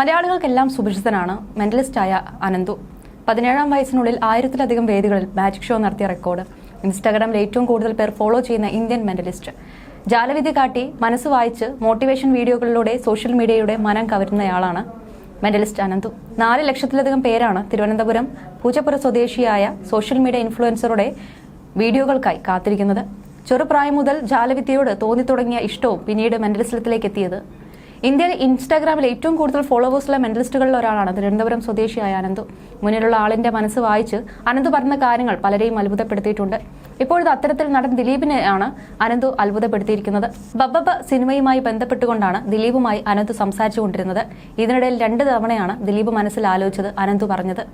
മലയാളികൾക്കെല്ലാം സുപരിചിതനാണ് മെന്റലിസ്റ്റായ അനന്തു. പതിനേഴാം വയസ്സിനുള്ളിൽ ആയിരത്തിലധികം വേദികളിൽ മാജിക് ഷോ നടത്തിയ റെക്കോർഡ്. ഇൻസ്റ്റാഗ്രാമിൽ ഏറ്റവും കൂടുതൽ പേർ ഫോളോ ചെയ്യുന്ന ഇന്ത്യൻ മെന്റലിസ്റ്റ്. ജാലവിധി കാട്ടി മനസ്സ് വായിച്ച് മോട്ടിവേഷൻ വീഡിയോകളിലൂടെ സോഷ്യൽ മീഡിയയുടെ മനം കവരുന്നയാളാണ് മെന്റലിസ്റ്റ് അനന്തു. നാല് ലക്ഷത്തിലധികം പേരാണ് തിരുവനന്തപുരം പൂജപ്പുര സ്വദേശിയായ സോഷ്യൽ മീഡിയ ഇൻഫ്ലുവൻസറുടെ വീഡിയോകൾക്കായി കാത്തിരിക്കുന്നത്. ചെറുപ്രായം മുതൽ ജാലവിദ്യയോട് തോന്നിത്തുടങ്ങിയ ഇഷ്ടവും പിന്നീട് മെന്റലിസത്തിലേക്ക് എത്തിയത് ഇന്ത്യയിൽ ഇൻസ്റ്റാഗ്രാമിൽ ഏറ്റവും കൂടുതൽ ഫോളോവേഴ്സുള്ള മെന്റലിസ്റ്റുകളിൽ ഒരാളാണ്. തിരുവനന്തപുരം സ്വദേശിയായ അനന്തു. മുന്നിലുള്ള ആളിന്റെ മനസ്സ് വായിച്ച് അനന്തു പറഞ്ഞ കാര്യങ്ങൾ പലരെയും അത്ഭുതപ്പെടുത്തിയിട്ടുണ്ട്. ഇപ്പോഴത്തെ അത്തരത്തിൽ നടൻ ദിലീപിനെയാണ് അനന്തു അത്ഭുതപ്പെടുത്തിയിരിക്കുന്നത്. ബബ്ബബ സിനിമയുമായി ബന്ധപ്പെട്ടുകൊണ്ടാണ് ദിലീപുമായി അനന്തു സംസാരിച്ചുകൊണ്ടിരുന്നത്. ഇതിനിടയിൽ രണ്ട് തവണയാണ് ദിലീപ് മനസ്സിൽ ആലോചിച്ചത് അനന്തു പറഞ്ഞത്.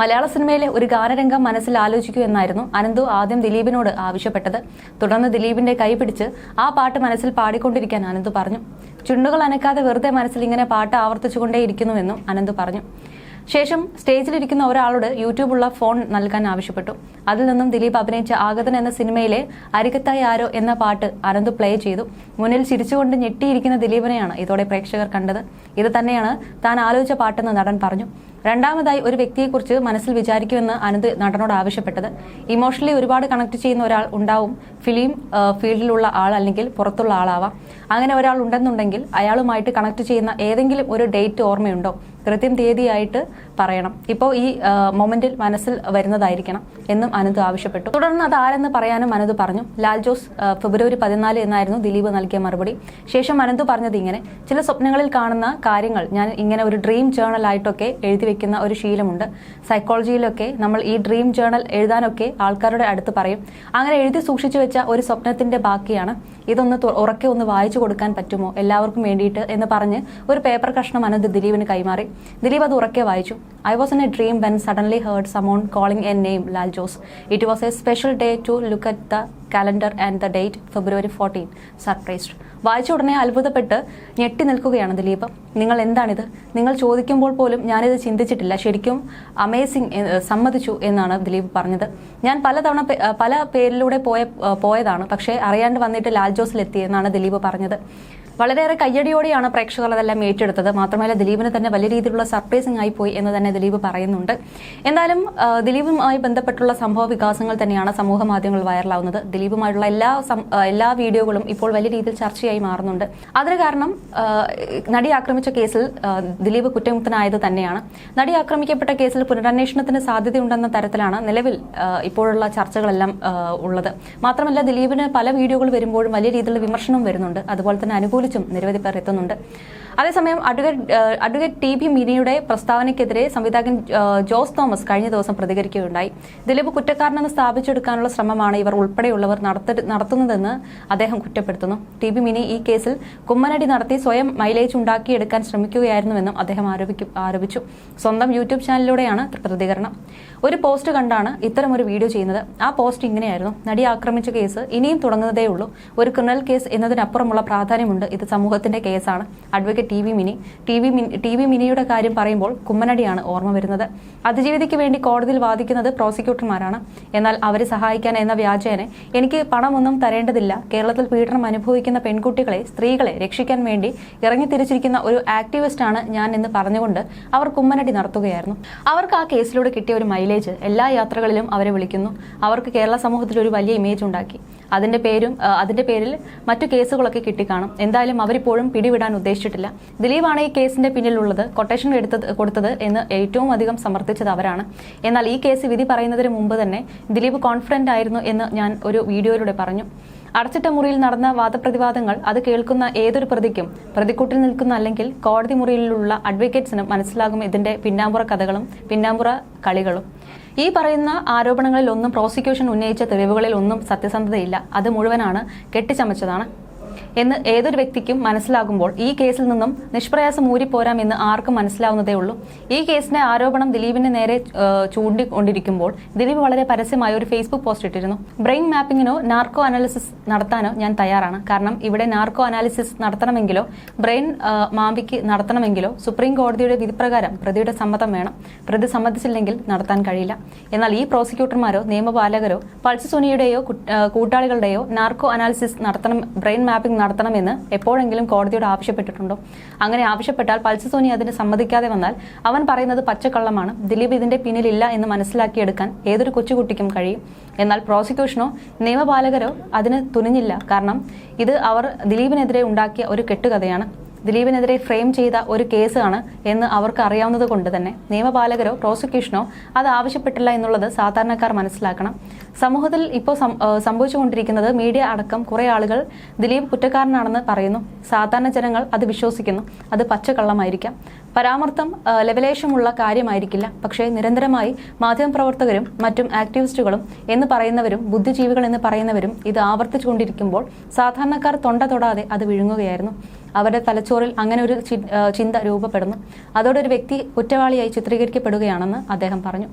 മലയാള സിനിമയിലെ ഒരു ഗാനരംഗം മനസ്സിൽ ആലോചിക്കൂ എന്നായിരുന്നു അനന്തു ആദ്യം ദിലീപിനോട് ആവശ്യപ്പെട്ടത്. തുടർന്ന് ദിലീപിന്റെ കൈ പിടിച്ച് ആ പാട്ട് മനസ്സിൽ പാടിക്കൊണ്ടിരിക്കാൻ അനന്തു പറഞ്ഞു. ചുണ്ടുകൾ അനക്കാതെ വെറുതെ മനസ്സിൽ ഇങ്ങനെ പാട്ട് ആവർത്തിച്ചുകൊണ്ടേയിരിക്കുന്നുവെന്നും അനന്തു പറഞ്ഞു. ശേഷം സ്റ്റേജിലിരിക്കുന്ന ഒരാളോട് യൂട്യൂബുള്ള ഫോൺ നൽകാൻ ആവശ്യപ്പെട്ടു. അതിൽ നിന്നും ദിലീപ് അഭിനയിച്ച ആഗതൻ എന്ന സിനിമയിലെ അരികത്തായി ആരോ എന്ന പാട്ട് അനന്ത് പ്ലേ ചെയ്തു. മുന്നിൽ ചിരിച്ചുകൊണ്ട് ഞെട്ടിയിരിക്കുന്ന ദിലീപിനെയാണ് ഇതോടെ പ്രേക്ഷകർ കണ്ടത്. ഇത് തന്നെയാണ് താൻ ആലോചിച്ച പാട്ടെന്ന് നടൻ പറഞ്ഞു. രണ്ടാമതായി ഒരു വ്യക്തിയെക്കുറിച്ച് മനസ്സിൽ വിചാരിക്കുമെന്ന് അനന്ത് നടനോട് ആവശ്യപ്പെട്ടത്. ഇമോഷണലി ഒരുപാട് കണക്ട് ചെയ്യുന്ന ഒരാൾ ഉണ്ടാവും. ഫിലിം ഫീൽഡിലുള്ള ആൾ അല്ലെങ്കിൽ പുറത്തുള്ള ആളാവാം. അങ്ങനെ ഒരാൾ ഉണ്ടെന്നുണ്ടെങ്കിൽ അയാളുമായിട്ട് കണക്ട് ചെയ്യുന്ന ഏതെങ്കിലും ഒരു ഡേറ്റ് ഓർമ്മയുണ്ടോ? കൃത്യം തീയതിയായിട്ട് പറയണം. ഇപ്പോൾ ഈ മൊമെന്റിൽ മനസ്സിൽ വരുന്നതായിരിക്കണം എന്നും അനന്ത് ആവശ്യപ്പെട്ടു. തുടർന്ന് അത് ആരെന്ന് പറയാനും അനന്ത് പറഞ്ഞു. ലാൽ ജോസ് ഫെബ്രുവരി പതിനാല് എന്നായിരുന്നു ദിലീപ് നൽകിയ മറുപടി. ശേഷം അനന്ത് പറഞ്ഞത് ഇങ്ങനെ ചില സ്വപ്നങ്ങളിൽ കാണുന്ന കാര്യങ്ങൾ ഞാൻ ഇങ്ങനെ ഒരു ഡ്രീം ജേണൽ ആയിട്ടൊക്കെ എഴുതി വെക്കുന്ന ഒരു ശീലമുണ്ട്. സൈക്കോളജിയിലൊക്കെ നമ്മൾ ഈ ഡ്രീം ജേണൽ എഴുതാനൊക്കെ ആൾക്കാരുടെ അടുത്ത് പറയും. അങ്ങനെ എഴുതി സൂക്ഷിച്ചു വെച്ച ഒരു സ്വപ്നത്തിന്റെ ബാക്കിയാണ്. ഇതൊന്ന് ഉറക്കെ ഒന്ന് വായിച്ചു കൊടുക്കാൻ പറ്റുമോ എല്ലാവർക്കും വേണ്ടിയിട്ട്? എന്ന് പറഞ്ഞ് ഒരു പേപ്പർ കഷ്ണം അനന്ത് ദിലീപിന് കൈമാറി. ദിലീപ് അത് ഉറക്കെ വായിച്ചു. I was in a dream when suddenly heard someone calling a name Lal Jose it was a special day to look at the calendar and the date February fourteen surprised വായിച്ച ഉടനെ അത്ഭുതപ്പെട്ട് ഞെട്ടി നിൽക്കുകയാണ് ദിലീപ്. നിങ്ങൾ എന്താണിത്? നിങ്ങൾ ചോദിക്കുമ്പോൾ പോലും ഞാനിത് ചിന്തിച്ചിട്ടില്ല. ശരിക്കും അമേസിങ് സമ്മതിച്ചു എന്നാണ് ദിലീപ് പറഞ്ഞത്. ഞാൻ പലതവണ പല പേരിലൂടെ പോയ പോയതാണ്. പക്ഷേ അറിയാണ്ട് വന്നിട്ട് ലാൽ ജോസിലെത്തി എന്നാണ് ദിലീപ് പറഞ്ഞത്. വളരെയേറെ കയ്യടിയോടെയാണ് പ്രേക്ഷകർ അതെല്ലാം ഏറ്റെടുത്തത്. മാത്രമല്ല ദിലീപിന് തന്നെ വലിയ രീതിയിലുള്ള സർപ്രൈസിംഗ് ആയി പോയി എന്ന് തന്നെ ദിലീപ് പറയുന്നുണ്ട്. എന്തായാലും ദിലീപുമായി ബന്ധപ്പെട്ടുള്ള സംഭവ വികാസങ്ങൾ തന്നെയാണ് സമൂഹ മാധ്യമങ്ങൾ വൈറലാവുന്നത് ദിലീപുമായുള്ള എല്ലാ എല്ലാ വീഡിയോകളും ഇപ്പോൾ വലിയ രീതിയിൽ ചർച്ചയായി മാറുന്നുണ്ട്. അതിന് കാരണം നടി ആക്രമിച്ച കേസിൽ ദിലീപ് കുറ്റമുക്തനായത് തന്നെയാണ്. നടി ആക്രമിക്കപ്പെട്ട കേസിൽ പുനരന്വേഷണത്തിന് സാധ്യതയുണ്ടെന്ന തരത്തിലാണ് നിലവിൽ ഇപ്പോഴുള്ള ചർച്ചകളെല്ലാം ഉള്ളത്. മാത്രമല്ല ദിലീപിന് പല വീഡിയോകൾ വരുമ്പോഴും വലിയ രീതിയിലുള്ള വിമർശനം വരുന്നുണ്ട്. അതുപോലെ തന്നെ അനുകൂലിച്ചും നിരവധി പേർ എത്തുന്നുണ്ട്. അതേസമയം അഡ്വക്കേറ്റ് അഡ്വക്കേറ്റ് ടി ബി മിനിയുടെ പ്രസ്താവനയ്ക്കെതിരെ സംവിധായകൻ ജോസ് തോമസ് കഴിഞ്ഞ ദിവസം പ്രതികരിക്കുകയുണ്ടായി. ദിലീപ് കുറ്റക്കാരനെന്ന് സ്ഥാപിച്ചെടുക്കാനുള്ള ശ്രമമാണ് ഇവർ ഉൾപ്പെടെയുള്ളവർ നടത്തുന്നതെന്ന് അദ്ദേഹം കുറ്റപ്പെടുത്തുന്നു. ടി ബി മിനി ഈ കേസിൽ കുമ്മനടി നടത്തി സ്വയം മൈലേജ് ഉണ്ടാക്കിയെടുക്കാൻ ശ്രമിക്കുകയായിരുന്നുവെന്നും അദ്ദേഹം ആരോപിച്ചു. സ്വന്തം യൂട്യൂബ് ചാനലിലൂടെയാണ് പ്രതികരണം. ഒരു പോസ്റ്റ് കണ്ടാണ് ഇത്തരമൊരു വീഡിയോ ചെയ്യുന്നത്. ആ പോസ്റ്റ് ഇങ്ങനെയായിരുന്നു. നടി ആക്രമിച്ച കേസ് ഇനിയും തുടങ്ങുന്നതേ ഉള്ളൂ ഒരു ക്രിമിനൽ കേസ് എന്നതിനപ്പുറമുള്ള പ്രാധാന്യമുണ്ട്. ഇത് സമൂഹത്തിന്റെ കേസാണ്. Advocate T V Mini T V T V മിനിയുടെ കാര്യം പറയുമ്പോൾ കുമ്മനടിയാണ് ഓർമ്മ വരുന്നത്. അതിജീവിതയ്ക്ക് വേണ്ടി കോടതിയിൽ വാദിക്കുന്നത് പ്രോസിക്യൂട്ടർമാരാണ്. എന്നാൽ അവരെ സഹായിക്കാൻ എന്ന വ്യാജേനെ എനിക്ക് പണമൊന്നും തരേണ്ടതില്ല. കേരളത്തിൽ പീഡനം അനുഭവിക്കുന്ന പെൺകുട്ടികളെ സ്ത്രീകളെ രക്ഷിക്കാൻ വേണ്ടി ഇറങ്ങിത്തിരിച്ചിരിക്കുന്ന ഒരു ആക്ടിവിസ്റ്റ് ആണ് ഞാൻ എന്ന് പറഞ്ഞുകൊണ്ട് അവർ കുമ്മനടി നടത്തുകയായിരുന്നു. അവർക്ക് ആ കേസിലൂടെ കിട്ടിയ ഒരു മൈലേജ് എല്ലാ യാത്രകളിലും അവരെ വിളിക്കുന്നു. അവർക്ക് കേരള സമൂഹത്തിൽ ഒരു വലിയ ഇമേജ് ഉണ്ടാക്കി. അതിന്റെ പേരും അതിന്റെ പേരിൽ മറ്റു കേസുകളൊക്കെ കിട്ടിക്കാണും. എന്തായാലും അവരിപ്പോഴും പിടിവിടാൻ ഉദ്ദേശിച്ചിട്ടില്ല. ദിലീപാണ് ഈ കേസിന്റെ പിന്നിലുള്ളത് കൊട്ടേഷൻ എടുത്തത് കൊടുത്തത് എന്ന് ഏറ്റവും അധികം സമർത്ഥിച്ചത് അവരാണ്. എന്നാൽ ഈ കേസ് വിധി പറയുന്നതിന് മുമ്പ് തന്നെ ദിലീപ് കോൺഫിഡന്റ് ആയിരുന്നു എന്ന് ഞാൻ ഒരു വീഡിയോയിലൂടെ പറഞ്ഞു. അടച്ചിട്ട മുറിയിൽ നടന്ന വാദപ്രതിവാദങ്ങൾ അത് കേൾക്കുന്ന ഏതൊരു പ്രതിക്കും പ്രതിക്കൂട്ടിൽ നിൽക്കുന്ന അല്ലെങ്കിൽ കോടതി മുറിയിലുള്ള അഡ്വക്കേറ്റ്സിനും മനസ്സിലാകും ഇതിന്റെ പിന്നാമ്പുറ കഥകളും പിന്നാമ്പുറ കളികളും. ഈ പറയുന്ന ആരോപണങ്ങളിൽ ഒന്നും പ്രോസിക്യൂഷൻ ഉന്നയിച്ച തെളിവുകളിൽ ഒന്നും സത്യസന്ധതയില്ല. അത് മുഴുവനാണ് കെട്ടിച്ചമച്ചതാണ്. എന്ന് ഏതൊരു വ്യക്തിക്കും മനസ്സിലാകുമ്പോൾ ഈ കേസിൽ നിന്നും നിഷ്പ്രയാസം ഊരിപ്പോരാം എന്ന് ആർക്കും മനസ്സിലാവുന്നതേ ഉള്ളൂ. ഈ കേസിന്റെ ആരോപണം ദിലീപിന് നേരെ ചൂണ്ടിക്കൊണ്ടിരിക്കുമ്പോൾ ദിലീപ് വളരെ പരസ്യമായ ഒരു ഫേസ്ബുക്ക് പോസ്റ്റ് ഇട്ടിരുന്നു. ബ്രെയിൻ മാപ്പിങ്ങിനോ നാർക്കോ അനാലിസിസ് നടത്താനോ ഞാൻ തയ്യാറാണ്. കാരണം ഇവിടെ നാർക്കോ അനാലിസിസ് നടത്തണമെങ്കിലോ ബ്രെയിൻ മാമ്പിക്ക് നടത്തണമെങ്കിലോ സുപ്രീം കോടതിയുടെ വിധിപ്രകാരം പ്രതിയുടെ സമ്മതം വേണം. പ്രതി സമ്മതിച്ചില്ലെങ്കിൽ നടത്താൻ കഴിയില്ല. എന്നാൽ ഈ പ്രോസിക്യൂട്ടർമാരോ നിയമപാലകരോ പൾസ് സുനിയുടെയോ കൂട്ടാളികളുടെയോ നാർക്കോ അനാലിസിസ് നടത്തണം ബ്രെയിൻ മാപ്പിംഗ് നടത്തണമെന്ന് എപ്പോഴെങ്കിലും കോടതിയോട് ആവശ്യപ്പെട്ടിട്ടുണ്ടോ? അങ്ങനെ ആവശ്യപ്പെട്ടാൽ പൾസ് സോനി അതിന് സമ്മതിക്കാതെ വന്നാൽ അവൻ പറയുന്നത് പച്ചക്കള്ളമാണ് ദിലീപ് ഇതിന്റെ പിന്നിലില്ല എന്ന് മനസ്സിലാക്കിയെടുക്കാൻ ഏതൊരു കൊച്ചുകുട്ടിക്കും കഴിയും. എന്നാൽ പ്രോസിക്യൂഷനോ നിയമപാലകരോ അതിന് തുനിഞ്ഞില്ല. കാരണം ഇത് അവർ ദിലീപിനെതിരെ ഉണ്ടാക്കിയ ഒരു കെട്ടുകഥയാണ്. ദിലീപിനെതിരെ ഫ്രെയിം ചെയ്ത ഒരു കേസാണ് എന്ന് അവർക്ക് അറിയാവുന്നത് കൊണ്ട് തന്നെ. നിയമപാലകരോ പ്രോസിക്യൂഷനോ അത് ആവശ്യപ്പെട്ടില്ല എന്നുള്ളത് സാധാരണക്കാർ മനസ്സിലാക്കണം. സമൂഹത്തിൽ ഇപ്പോൾ സംഭവിച്ചുകൊണ്ടിരിക്കുന്നത് മീഡിയ അടക്കം കുറെ ആളുകൾ ദിലീപ് കുറ്റക്കാരനാണെന്ന് പറയുന്നു. സാധാരണ ജനങ്ങൾ അത് വിശ്വസിക്കുന്നു. അത് പച്ചക്കള്ളമായിരിക്കാം. പരാമർത്ഥം ലെവലേഷമുള്ള കാര്യമായിരിക്കില്ല. പക്ഷേ നിരന്തരമായി മാധ്യമപ്രവർത്തകരും മറ്റും ആക്ടിവിസ്റ്റുകളും എന്ന് പറയുന്നവരും ബുദ്ധിജീവികൾ എന്ന് പറയുന്നവരും ഇത് ആവർത്തിച്ചുകൊണ്ടിരിക്കുമ്പോൾ സാധാരണക്കാർ തൊണ്ട തൊടാതെ അത് വിഴുങ്ങുകയായിരുന്നു. അവരുടെ തലച്ചോറിൽ അങ്ങനെ ഒരു ചിന്ത രൂപപ്പെടുന്നു. അതോടെ ഒരു വ്യക്തി കുറ്റവാളിയായി ചിത്രീകരിക്കപ്പെടുകയാണെന്ന് അദ്ദേഹം പറഞ്ഞു.